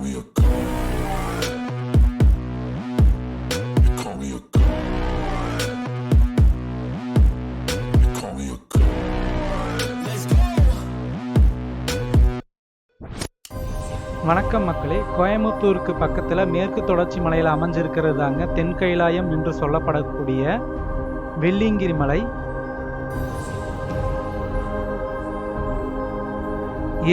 me a god. You call me a god. You call me a god. Let's go. வணக்கம் மக்களே கோயம்புத்தூருக்கு பக்கத்தில் மேற்கு தொடர்ச்சி மலையில் அமைஞ்சிருக்கிறது தாங்க என்று சொல்லப்படக்கூடிய வெள்ளிங்கிரி மலை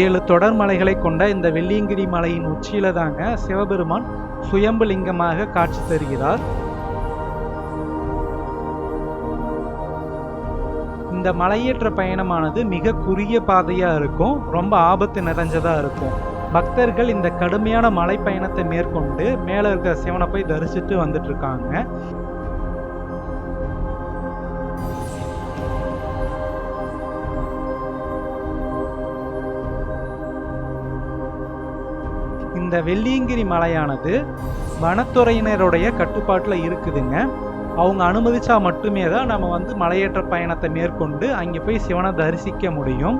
ஏழு தொடர் மலைகளை கொண்ட இந்த வெள்ளியங்கிரி மலையின் உச்சியில தாங்க சிவபெருமான் சுயம்பு லிங்கமாக காட்சி தருகிறார். இந்த மலையேற்ற பயணமானது மிக குறுகிய பாதையாக இருக்கும். ரொம்ப ஆபத்து நிறைஞ்சதாக இருக்கும். பக்தர்கள் இந்த கடுமையான மலை பயணத்தை மேற்கொண்டு மேலே இருக்கிற சிவனை போய் தரிசித்து வந்துட்டு இருக்காங்க. இந்த வெள்ளியங்கிரி மலையானது வனத்துறையினருடைய கட்டுப்பாட்டில் இருக்குதுங்க. அவங்க அனுமதிச்சா மட்டுமே தான் நம்ம வந்து மலையேற்ற பயணத்தை மேற்கொண்டு அங்கே போய் சிவனை தரிசிக்க முடியும்.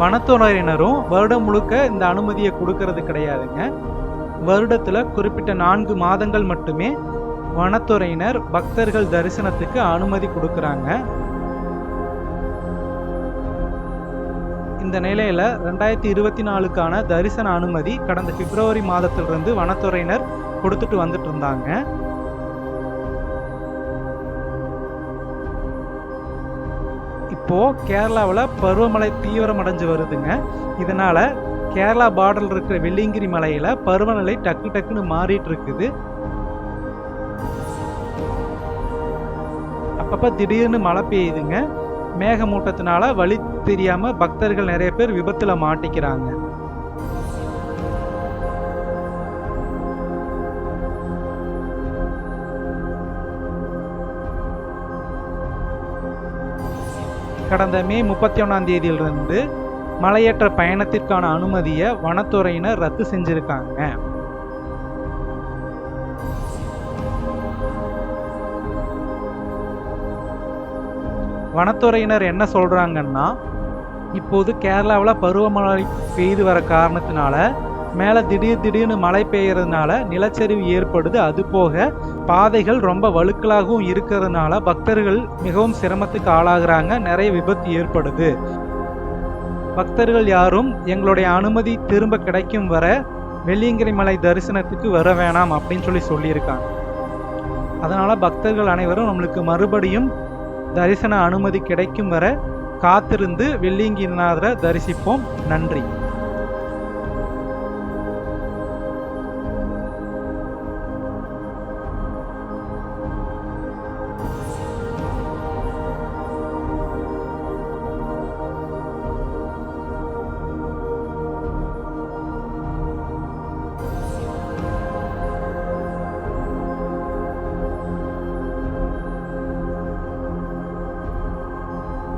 வனத்துறையினரும் வருடம் முழுக்க இந்த அனுமதியை கொடுக்கறது கிடையாதுங்க. வருடத்தில் குறிப்பிட்ட நான்கு மாதங்கள் மட்டுமே வனத்துறையினர் பக்தர்கள் தரிசனத்துக்கு அனுமதி கொடுக்குறாங்க. இந்த நிலையில் ரெண்டாயிரத்தி இருபத்தி நாலுக்கான தரிசன அனுமதி கடந்த பிப்ரவரி மாதத்திலிருந்து வனத்துறையினர் கொடுத்துட்டு வந்துட்டு இருந்தாங்க. இப்போ கேரளாவில் பருவமழை தீவிரமடைஞ்சு வருதுங்க. இதனால கேரளா பார்டரில் இருக்கிற வெள்ளியங்கிரி மலையில பருவநிலை டக்கு டக்குன்னு மாறிட்டு இருக்குது. அப்பப்ப திடீர்னு மழை பெய்யுதுங்க. மேகமூட்டத்தினால வழி தெரியாம பக்தர்கள் நிறைய பேர் விபத்துல மாட்டிக்கிறாங்க. கடந்த மே முப்பத்தி ஒன்றாம் தேதியிலிருந்து மலையேற்ற பயணத்திற்கான அனுமதியை வனத்துறையினர் ரத்து செஞ்சிருக்காங்க. வனத்துறையினர் என்ன சொல்கிறாங்கன்னா இப்போது கேரளாவில் பருவமழை பெய்து வர காரணத்தினால மேலே திடீர் திடீர்னு மழை பெய்யறதுனால நிலச்சரிவு ஏற்படுது. அது போக பாதைகள் ரொம்ப வழுக்கலாகவும் இருக்கிறதுனால பக்தர்கள் மிகவும் சிரமத்துக்கு ஆளாகிறாங்க. நிறைய விபத்து ஏற்படுது. பக்தர்கள் யாரும் எங்களுடைய அனுமதி திரும்ப கிடைக்கும் வர வெள்ளியங்கிரி மலை தரிசனத்துக்கு வர வேணாம் அப்படின்னு சொல்லி சொல்லியிருக்காங்க. அதனால் பக்தர்கள் அனைவரும் நம்மளுக்கு மறுபடியும் தரிசன அனுமதி கிடைக்கும் வர காத்திருந்து வெள்ளியங்கிரிநாதரை தரிசிப்போம். நன்றி.